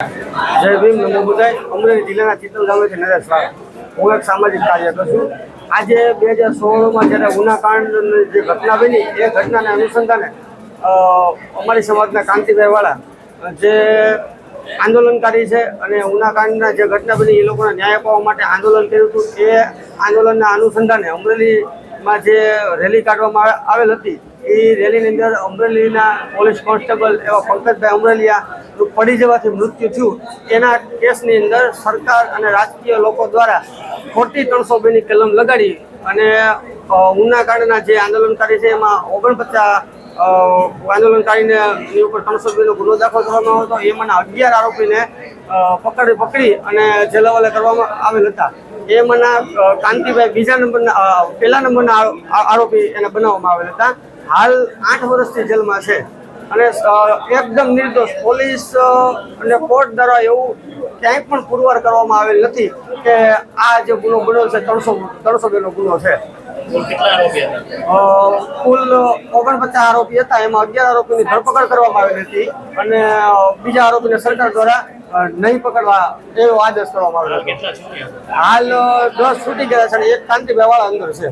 જય ભીમ, નમો અમરેલી જિલ્લાના ચિત્તલ ગામેથી નરેશ વાળા હું એક સામાજિક કાર્યકર છું. આજે બે હજાર સોળમાં જ્યારે ઉનાકાંડની જે ઘટના બની, એ ઘટનાને અનુસંધાને અમારી સમાજના કાંતિભાઈ વાળા જે આંદોલનકારી છે અને ઉનાકાંડના જે ઘટના બની, એ લોકોને ન્યાય અપાવવા માટે આંદોલન કર્યું હતું. એ આંદોલનના અનુસંધાને અમરેલીમાં જે રેલી કાઢવામાં આવેલ હતી, એ રેલીની અંદર અમરેલીના પોલીસ કોન્સ્ટેબલ એવા પંકજભાઈ અમરેલિયા પડી જવાથી મૃત્યુ થયું. એના કેસની અંદર સરકાર અને રાજકીય લોકો દ્વારા ખોટી ત્રણસો બેની કલમ લગાડી અને ઉના ઉનાકાંડના જે આંદોલનકારી છે એમાં ઓગણપચાસ આંદોલનકારીને એની ઉપર ત્રણસો બેનો ગુનો દાખલ કરવામાં આવ્યો હતો. એમાંના અગિયાર આરોપીને પકડી પકડી અને જેલ કરવામાં આવેલ હતા. એમાંના અ, કાંતિભાઈ બીજા નંબરના પહેલા નંબરના આરોપી એને બનાવવામાં આવેલ હતા. હાલ આઠ વર્ષથી જેલમાં છે. અને એકદમ નિર્દોષ. પોલીસ અને કોર્ટ દ્વારા એવું ક્યાંય પણ પુરવાર કરવામાં આવેલ નથી કે આ જે ગુનો બન્યો છે ત્રણસો ત્રણસો બેનો ગુનો છે. કુલ ઓગણપચાસ આરોપી હતા. એમાં અગિયાર આરોપીની ધરપકડ કરવામાં આવેલી હતી અને બીજા આરોપીને સરકાર દ્વારા નહીં પકડવા એવો આદેશ કરવામાં આવ્યો હાલ દસ છૂટી ગયા છે અને એક કાંતિભાઈ વાળા અંદર છે.